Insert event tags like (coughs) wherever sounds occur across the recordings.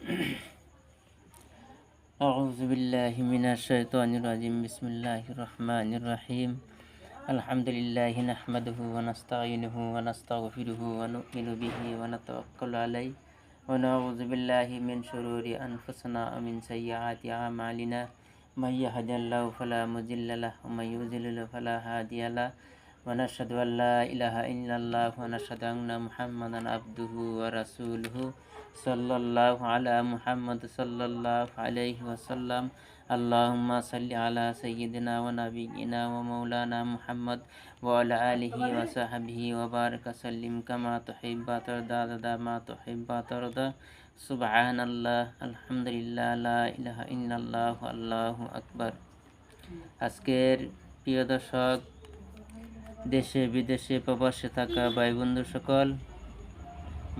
(coughs) أعوذ بالله من الشيطان الرجيم. بسم الله الرحمن الرحيم. الحمد لله نحمده ونستعينه ونستغفره ونؤمن به ونتوكل عليه. ونعوذ بالله من شرور أنفسنا ومن سيئات أعمالنا. من يهد الله فلا مضل له ومن يضلل فلا هادي له. ونشهد أن لا إله إلا الله ونشهد أن محمدا عبده ورسوله صلى الله على محمد صلى الله عليه وسلم اللهم صل على سيدنا ونبينا ومولانا محمد وعلى آله وصحبه وبارك وسلم كما تحب وترضى عدد ما تحب وترضى سبحان الله الحمد لله لا إله إلا الله الله أكبر আজকের প্রিয় দর্শক দেশে, বিদেশে প্রবাসে থাকা ভাই বন্ধু সকল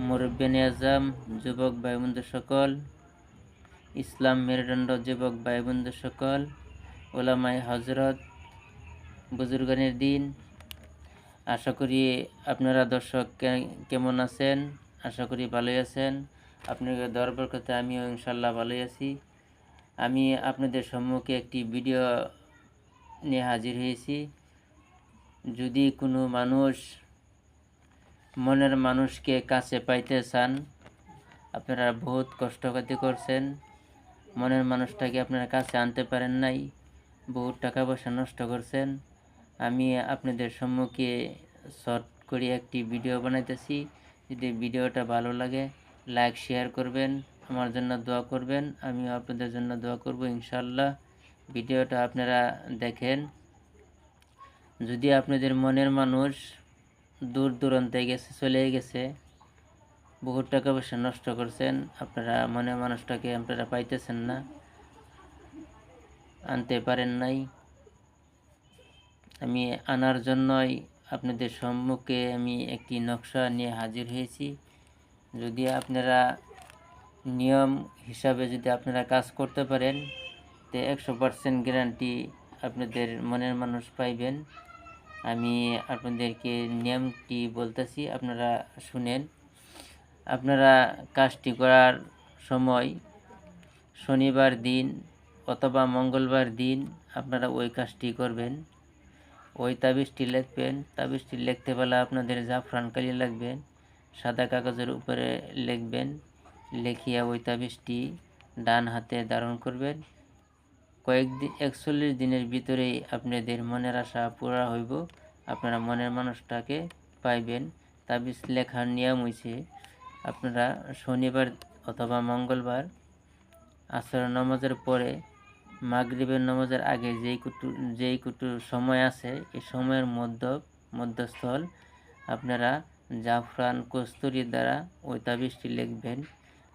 মুরব্বিন আজম যুবক ভাই বন্ধু সকল, ইসলাম মেরুদণ্ড যুবক ভাই বন্ধু সকল ওলামাই হজরত বুজুর্গানের দিন। আশা করি আপনারা দর্শক কেমন আছেন? আশা করি ভালোই আছেন। আপনাদের দরবার করতে আমিও ইনশাল্লাহ ভালোই আছি। আমি আপনাদের সম্মুখে একটি ভিডিও নিয়ে হাজির হয়েছি। যদি কোনো মানুষ, মনের মানুষকে কাছে পাইতে চান, আপনারা বহুত কষ্টকাতি করছেন। মনের মানুষটাকে আপনারা কাছে আনতে পারেন নাই, বহুত টাকা পয়সা নষ্ট করছেন। আমি আপনাদের সম্মুখে শর্ট করে একটি ভিডিও বানাইতেছি। যদি ভিডিওটা ভালো লাগে লাইক শেয়ার করবেন, আমার জন্য দোয়া করবেন। আমিও আপনাদের জন্য দোয়া করব, ইনশাল্লাহ। ভিডিওটা আপনারা দেখেন। যদি আপনাদের মনের মানুষ দূর দূরান্তে গেছে, চলে গেছে, বহুত টাকা পয়সা নষ্ট করছেন, আপনারা মনের মানুষটাকে আপনারা পাইতেছেন না, আনতে পারেন নাই, আমি আনার জন্যই আপনাদের সম্মুখে আমি একটি নকশা নিয়ে হাজির হয়েছি। যদি আপনারা নিয়ম হিসাবে যদি আপনারা কাজ করতে পারেন, তো একশো পার্সেন্ট গ্যারান্টি আপনাদের মনের মানুষ পাইবেন। আমি আপনাদেরকে নিয়মটি বলতেছি, আপনারা শুনেন। আপনারা কাজটি করার সময় শনিবার দিন অথবা মঙ্গলবার দিন আপনারা ওই কাজটি করবেন। ওই তাবিজটি লিখবেন। তাবিজটি লিখতে বেলা আপনাদের জাফরান কালি লাগবেন, সাদা কাগজের উপরে লিখবেন, লেখিয়া ওই তাবিজটি ডান হাতে ধারণ করবেন। কয়েকদিন একচল্লিশ দিনের ভিতরেই আপনাদের মনের আশা পুরা হইব। আপনারা মনের মানুষটাকে পাইবেন। তাবিজ লেখার নিয়ম হয়েছে আপনারা শনিবার অথবা মঙ্গলবার আসর নামাজের পরে মাগরিবের নামাজের আগে যেই কুটু যেই কুটু সময় আছে, এই সময়ের মধ্য, মধ্যস্থল আপনারা জাফরান কস্তুরির দ্বারা ওই তাবিজটি লিখবেন।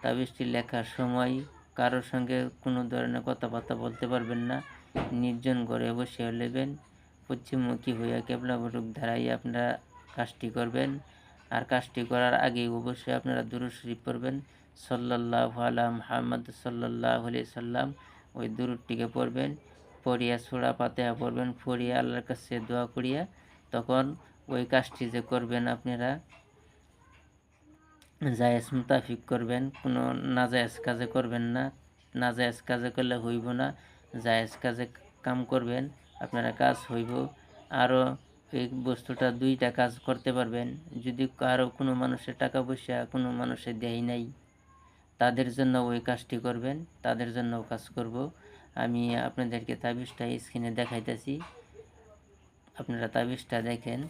তাবিজটি লেখার সময় কারোর সঙ্গে কোনো ধরনের কথাবার্তা বলতে পারবেন না। নির্জন ঘরে বসে নেবেন পশ্চিমমুখী হইয়া কেবলাবরুক ধারাই আপনারা কাজটি করবেন। আর কাজটি করার আগে অবশ্যই আপনারা দুরু শরীফ পড়বেন। সাল্লাহ আলা মোহাম্মদ সাল্লাহ আলি সাল্লাম ওই দুরুটিকে পড়বেন। পড়িয়া ছোড়া পাতে পড়বেন। পড়িয়া আল্লাহর কাছে দোয়া করিয়া তখন ওই কাজটি যে করবেন আপনারা জায়েজ মুতাফিক করবেন, কোনো নাজায়েজ কাজে করবেন না। নাজায়েজ কাজে করলে হইব না, জায়েজ কাজে কাম করবেন, আপনারা কাজ হইব। আরও এই বস্তুটা দুইটা কাজ করতে পারবেন। যদি কারও কোনো মানুষের টাকা পয়সা কোনো মানুষের দেয় নাই, তাদের জন্য ওই কাজটি করবেন, তাদের জন্যও কাজ করব। আমি আপনাদেরকে তাবিজটা স্ক্রিনে দেখাইতেছি। আপনারা তাবিজটা দেখেন।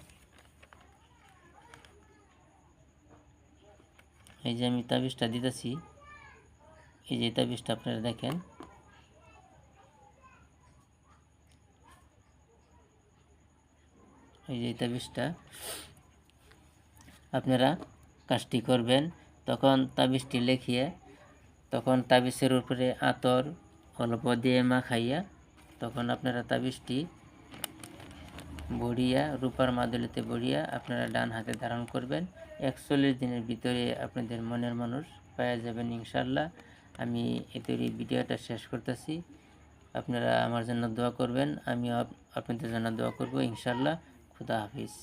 এই যে আমি তাবিজটা দিতেছি। এই যে তাবিজটা আপনারা দেখেন। এই যে তাবিজটা আপনারা কাজটি করবেন। তখন তাবিজটি লেখিয়ে, তখন তাবিজের উপরে আতর অল্প দিয়ে মাখাইয়া, তখন আপনারা তাবিজটি বড়িয়া, রূপার মাদুলিতে বড়িয়া আপনারা ডান হাতে ধারণ করবেন। একচল্লিশ দিনের ভিতরে আপনাদের মনের মানুষ পাওয়া যাবেন ইনশাল্লাহ আমি এদের এই ভিডিওটা শেষ করতেছি। আপনারা আমার জন্য দোয়া করবেন আমি আপনাদের জন্য দোয়া করব ইনশাল্লাহ খুদা হাফিজ।